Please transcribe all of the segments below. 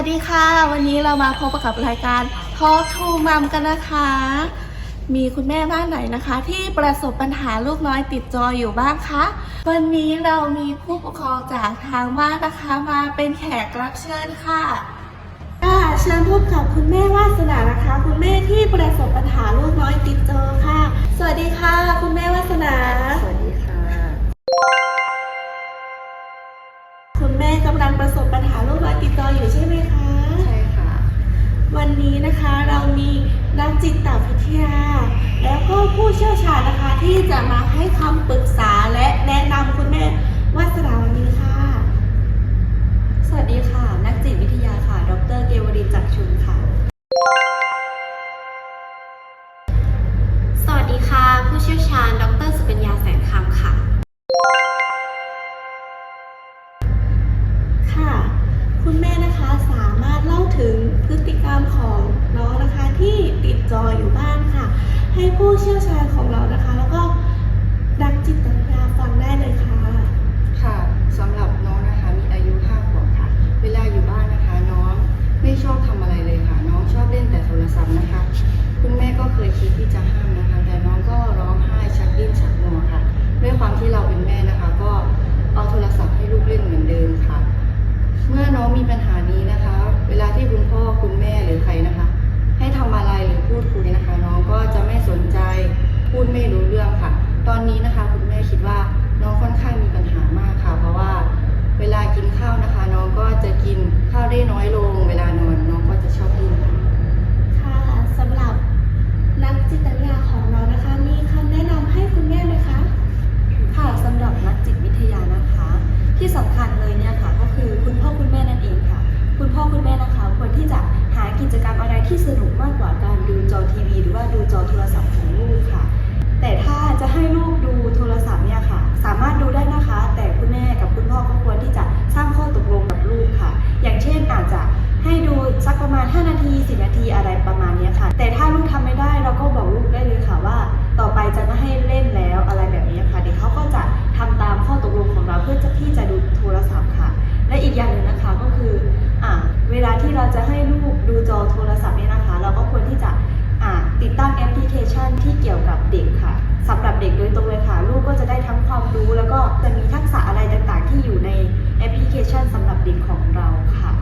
วัสดีค่ะ วันนี้เรามาพบกับรายการ Talk to Mom กันนะคะ มีคุณแม่บ้านไหนนะคะ ที่ประสบปัญหาลูกน้อยติดจออยู่บ้างคะวันนี้เรามีผู้ปกครองจากทางบ้านนะคะมาเป็นแขกรับเชิญค่ะค่ะเชิญพบกับคุณแม่วาสนานะคะ คุณแม่ที่ประสบปัญหาลูกน้อยติดจอค่ะ สวัสดีค่ะ คุณแม่วาสนาสวัสดี มีนักจิตวิทยา แล้วก็ผู้เชี่ยวชาญนะคะที่จะมาให้คำปรึกษาและแนะนำคุณแม่วัสดาวันนี้ค่ะ สวัสดีค่ะ นักจิตวิทยาค่ะ ดร เกวรินจักชุน ให้ผู้เชี่ยวชาญของเรานะคะ เด็กค่ะสำหรับเด็กโดยตรงเลยค่ะ ลูกก็จะได้ทั้งความรู้ แล้วก็จะมีทักษะอะไรต่างๆ ที่อยู่ในแอปพลิเคชันสำหรับเด็กของเราค่ะ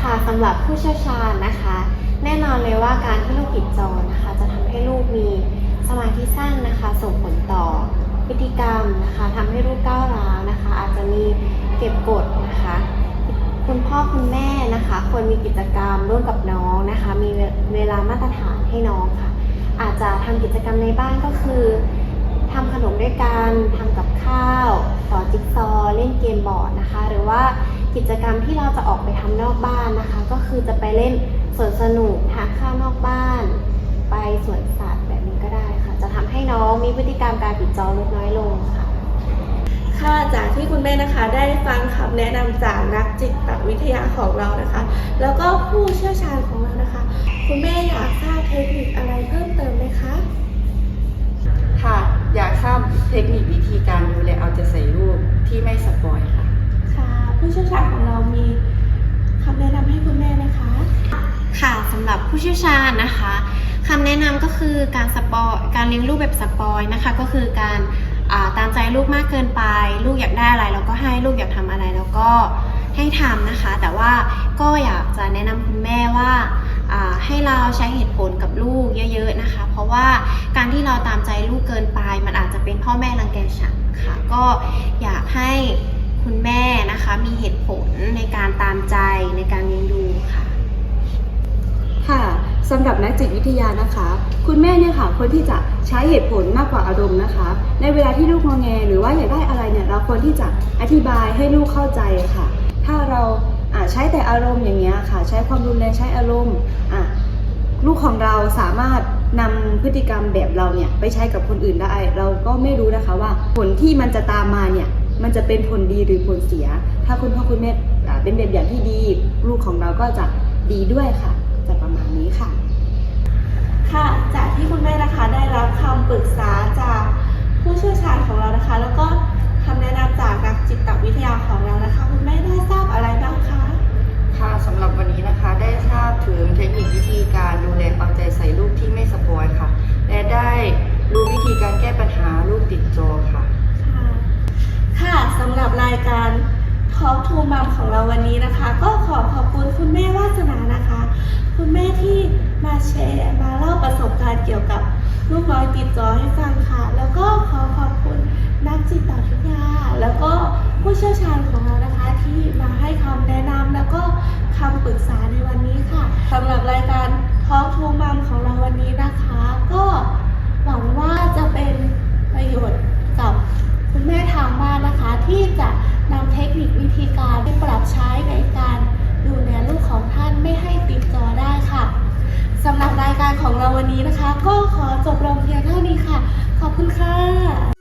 ค่ะสำหรับผู้เชี่ยวชาญนะคะ แน่นอนเลยว่าการที่ลูกติดจอนะคะ จะทำให้ลูกมีสมาธิสั้นนะคะ ส่งผลต่อพฤติกรรมนะคะทำให้ลูกก้าวร้าวนะคะ อาจจะมีเก็บกดนะคะคุณพ่อคุณแม่นะคะควรมีกิจกรรมร่วมกับน้องนะคะ มีเวลามาตรฐานให้น้องค่ะ อาจจะทำกิจกรรมในบ้านก็คือทำขนมด้วยกันทำกับข้าวต่อจิ๊กซอว์เล่นเกมบอร์ดนะคะ หรือว่ากิจกรรมที่เราจะออกไปทำนอกบ้านนะคะ ก็คือจะไปเล่นสวนสนุกทานข้าวนอกบ้าน ไปสวนสัตว์แบบนี้ก็ได้ค่ะ จะทำให้น้องมีพฤติกรรมการติดจอลดน้อยลงค่ะค่ะจากที่คุณแม่นะคะได้ฟังคำแนะนำจากนักจิตวิทยาของเรานะคะ แล้วก็ผู้เชี่ยวชาญของเรานะคะ คุณแม่อยาก เทคนิคอะไรเพิ่มเติมไหมคะ ค่ะอยากทราบเทคนิควิธีการดูแลเอาใจใส่ลูกที่ไม่สปอยค่ะ ค่ะ ผู้เชี่ยวชาญของเรามีคำแนะนำให้คุณแม่ไหมคะ ค่ะสำหรับผู้เชี่ยวชาญนะคะคำแนะนำก็คือการสปอยการเลี้ยงลูกแบบสปอยนะคะ ก็คือการอ่าตามใจลูกมากเกินไป ลูกอยากได้อะไรเราก็ให้ลูกอยากทำอะไรเราก็ให้ทำนะคะ แต่ว่าก็อยากจะแนะนำคุณแม่ว่าอ่า ให้เราใช้เหตุผลกับลูกเยอะๆนะคะ เพราะว่าการที่เราตามใจลูกเกินไป มันอาจจะเป็นพ่อแม่รังแกฉันค่ะ ก็อยากให้คุณแม่นะคะมีเหตุผลในการตามใจในการเลี้ยงดูค่ะ ค่ะสำหรับนักจิตวิทยานะคะ คุณแม่เนี่ยค่ะควรที่จะใช้เหตุผลมากกว่าอารมณ์นะคะ ในเวลาที่ลูกงอแงหรือว่าอยากได้อะไรเนี่ยเราควรที่จะอธิบายให้ลูกเข้าใจค่ะ ถ้าเราอ่า ใช้แต่อารมณ์อย่างเงี้ยค่ะ ใช้ความรุนแรงใช้อารมณ์อะลูกของเราสามารถนำพฤติกรรมแบบเราเนี่ยไปใช้กับคนอื่นได้ เราก็ไม่รู้นะคะว่าผลที่มันจะตามมาเนี่ยมันจะเป็นผลดีหรือผลเสีย ถ้าคุณพ่อคุณแม่เป็นแบบอย่างที่ดี ลูกของเราก็จะดีด้วยค่ะ จะประมาณนี้ค่ะ ค่ะจากที่คุณแม่นะคะได้รับคำปรึกษาจากผู้เชี่ยวชาญของเรานะคะ แล้วก็คำแนะนำจา มัมของเราวันนี้นะคะ ก็ขอขอบคุณคุณแม่วาสนานะคะ คุณแม่ที่มาแชร์มาเล่าประสบการณ์เกี่ยวกับลูกน้อยติดจอให้ฟังค่ะ แล้วก็ขอขอบคุณนักจิตวิทยา แล้วก็ผู้เชี่ยวชาญของเรานะคะ ที่มาให้คำแนะนำแล้วก็คำปรึกษาในวันนี้ค่ะสำหรับรายการทอ l k ทูมัมของเราวันนี้นะคะ ก็หวังว่าจะเป็นประโยชน์กับ คุณแม่ทางบ้านนะคะ ที่จะนำเทคนิควิธีการไปปรับใช้ในการดูแลลูกของท่านไม่ให้ติดจอได้ค่ะสำหรับรายการของเราวันนี้นะคะ ก็ขอจบลงเพียงเท่านี้ค่ะ ขอบคุณค่ะ